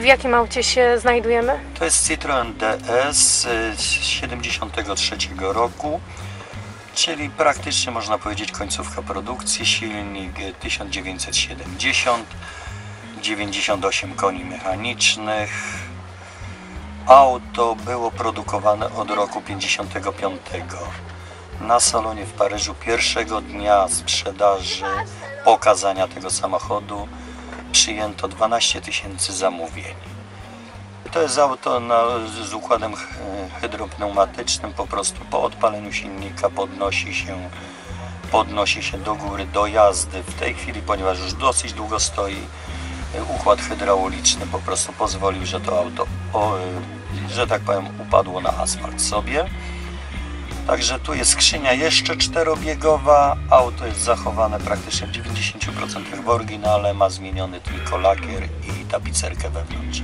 w jakim aucie się znajdujemy? To jest Citroen DS z 73 roku, czyli praktycznie można powiedzieć końcówka produkcji, silnik y, 1970, 98 koni mechanicznych. Auto było produkowane od roku 55. Na salonie w Paryżu pierwszego dnia sprzedaży, pokazania tego samochodu przyjęto 12 tysięcy zamówień. To jest auto na, z układem hydropneumatycznym, po prostu po odpaleniu silnika podnosi się, podnosi się do góry, do jazdy. W tej chwili, ponieważ już dosyć długo stoi, układ hydrauliczny po prostu pozwolił, że to auto, o, że tak powiem, upadło na asfalt sobie. Także tu jest skrzynia jeszcze czterobiegowa, auto jest zachowane praktycznie w 90% w oryginale, ma zmieniony tylko lakier i tapicerkę wewnątrz.